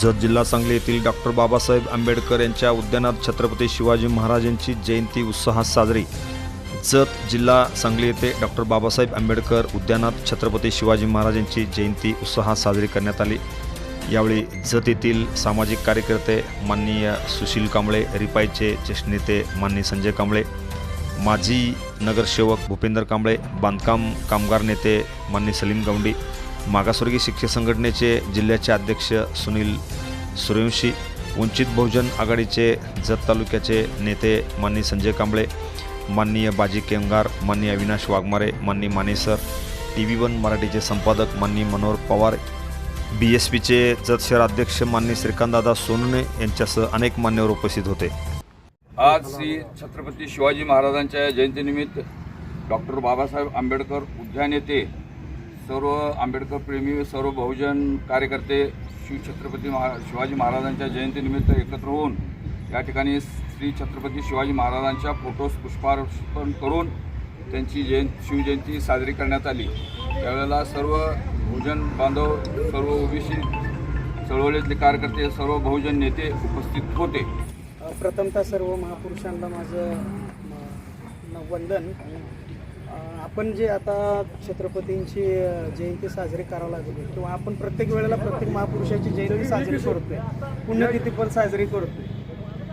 जत जिल्हा सांगली येथील डॉक्टर बाबासाहेब आंबेडकर यांच्या उद्यानात छत्रपती शिवाजी महाराजांची जयंती उत्साहात साजरी. जत जिल्हा सांगली येथे डॉक्टर बाबासाहेब आंबेडकर उद्यानात छत्रपती शिवाजी महाराजांची जयंती उत्साहात साजरी करण्यात आली. यावेळी जत येथील सामाजिक कार्यकर्ते माननीय सुशील कांबळे रिपाईचे ज्येष्ठ नेते माननीय संजय कांबळे माजी नगरसेवक भूपेंद्र कांबळे बांधकाम कामगार नेते माननीय सलीम गवंडी मागासवर्गीय शिक्षक संघटनेचे जिल्ह्याचे अध्यक्ष सुनील सूर्यवंशी वंचित बहुजन आघाडीचे जत तालुक्याचे नेते माननीय संजय कांबळे माननीय बाजी केंगार माननीय अविनाश वाघमारे माननीय मानेसर टी व्ही वन मराठीचे संपादक माननीय मनोहर पवार बी एस पीचे जत शहर अध्यक्ष माननीय श्रीकांतदादा सोनने यांच्यासह अनेक मान्यवर उपस्थित होते. आज श्री छत्रपती शिवाजी महाराजांच्या जयंतीनिमित्त डॉक्टर बाबासाहेब आंबेडकर उद्यान येथे सर्व आंबेडकर प्रेमी सर्व बहुजन कार्यकर्ते शिवछत्रपती महा शिवाजी महाराजांच्या जयंतीनिमित्त एकत्र होऊन या ठिकाणी श्री छत्रपती शिवाजी महाराजांच्या फोटोस पुष्पार्पण करून त्यांची जयंती शिवजयंती साजरी करण्यात आली. त्यावेळेला सर्व बहुजन बांधव सर्व ओबीसी चळवळीतले कार्यकर्ते सर्व बहुजन नेते उपस्थित होते. प्रथमतः सर्व महापुरुषांना माझं वंदन आपण जे आता छत्रपतींची जयंती साजरी करावं लागली किंवा आपण प्रत्येक वेळेला प्रत्येक महापुरुषाची जयंती साजरी करतोय पुण्यतिथी पण साजरी करतोय.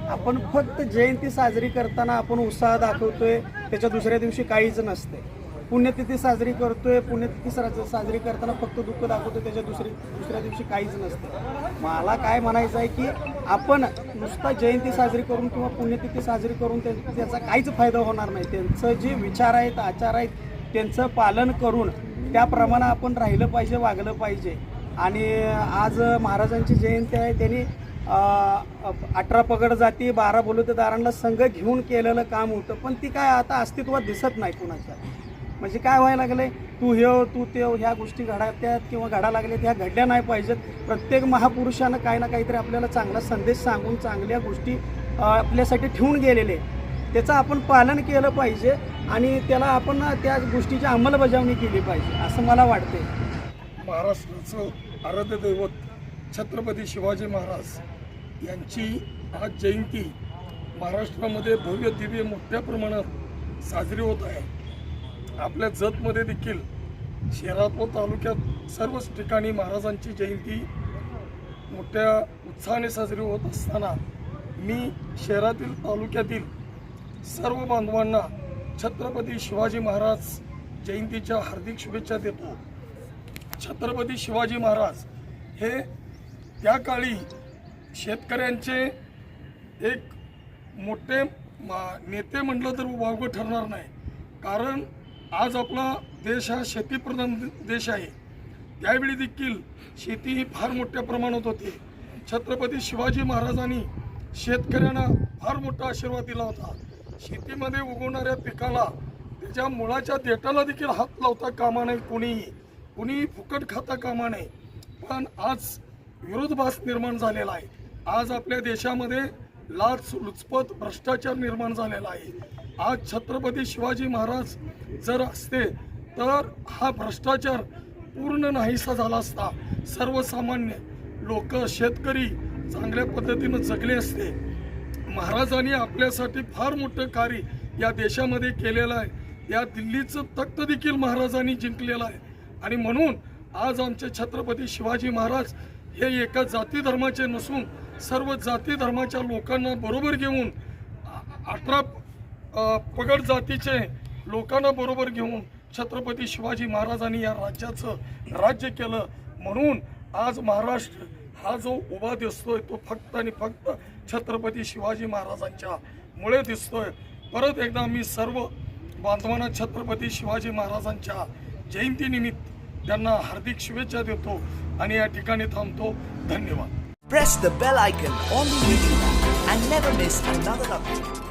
आपण फक्त जयंती साजरी करताना आपण उत्साह दाखवतोय त्याच्या दुसऱ्या दिवशी काहीच नसते पुण्यतिथी साजरी करतोय पुण्यतिथी साजरी करताना फक्त दुःख दाखवतोय त्याच्या दुसरी दुसऱ्या दिवशी काहीच नसतं. मला काय म्हणायचं आहे की आपण नुसता जयंती साजरी करून किंवा पुण्यतिथी साजरी करून त्याचा काहीच फायदा होणार नाही. त्यांचं जे विचार आहेत आचार आहेत त्यांचं पालन करून त्याप्रमाणे आपण राहिलं पाहिजे वागलं पाहिजे. आणि आज महाराजांची जयंती आहे त्यांनी अठरा पगड जाती बारा बलुतेदारांना संघ घेऊन केलेलं काम होतं पण ती काय आता अस्तित्वात दिसत नाही कुणाच्या. म्हणजे काय व्हायला लागले तू हे हो, तू ते हो, ह्या गोष्टी घडात्यात किंवा घडा लागल्यात ह्या घडल्या नाही पाहिजेत. प्रत्येक महापुरुषानं काही ना काहीतरी आपल्याला चांगला संदेश सांगून चांगल्या गोष्टी आपल्यासाठी ठेवून गेलेले त्याचं आपण पालन केलं पाहिजे आणि त्याला आपण त्या गोष्टीची अंमलबजावणी केली पाहिजे असं मला वाटते महाराष्ट्राचं आराध्य दैवत छत्रपती शिवाजी महाराज यांची आज जयंती महाराष्ट्रामध्ये भव्य दिव्य मोठ्या प्रमाणात साजरी होत आहे. आपल्या जतमध्ये देखील शहरात व तालुक्यात सर्वच ठिकाणी महाराजांची जयंती मोठ्या उत्साहाने साजरी होत असताना मी शहरातील तालुक्यातील सर्व बांधवांना छत्रपती शिवाजी महाराज जयंतीच्या हार्दिक शुभेच्छा देतो. छत्रपती शिवाजी महाराज हे त्या काळी शेतकऱ्यांचे एक मोठे मा- नेते म्हटलं तर वावगं ठरणार नाही. कारण आज आपला देश हा शेतीप्रधान देश आहे. त्यावेळी देखील शेती ही फार मोठ्या प्रमाणात होती. छत्रपती शिवाजी महाराजांनी शेतकऱ्यांना फार मोठा आशीर्वाद दिला होता. शेतीमध्ये उगवणाऱ्या पिकाला त्याच्या मुळाच्या देठाला देखील हात लावता कामा नये कोणीही. कुणीही फुकट खाता कामा नये. पण आज विरोधभास निर्माण झालेला आहे. आज आपल्या देशामध्ये लाच लुचपत भ्रष्टाचार निर्माण झालेला आहे. आज छत्रपती शिवाजी महाराज जर असते तर हा भ्रष्टाचार पूर्ण नाहीसा झाला असता. सर्वसामान्य लोक शेतकरी चांगल्या पद्धतीनं जगले असते. महाराजांनी आपल्यासाठी फार मोठं कार्य या देशामध्ये केलेलं आहे. या दिल्लीचं तख्त देखील महाराजांनी जिंकलेलं आहे. आणि म्हणून आज आमचे छत्रपती शिवाजी महाराज हे एका जाती धर्माचे नसून सर्व जाती धर्माच्या लोकांना बरोबर घेऊन अठरा पगड जातीचे लोकांना बरोबर घेऊन छत्रपती शिवाजी महाराजांनी या राज्याचं राज्य केलं. म्हणून आज महाराष्ट्र हा जो उभा दिसतोय तो फक्त आणि फक्त छत्रपती शिवाजी महाराजांच्या मुळे दिसतोय. परत एकदा मी सर्व बांधवांना छत्रपती शिवाजी महाराजांच्या जयंतीनिमित्त त्यांना हार्दिक शुभेच्छा देतो आणि या ठिकाणी थांबतो. धन्यवाद. Press the bell icon on the YouTube and never miss another update.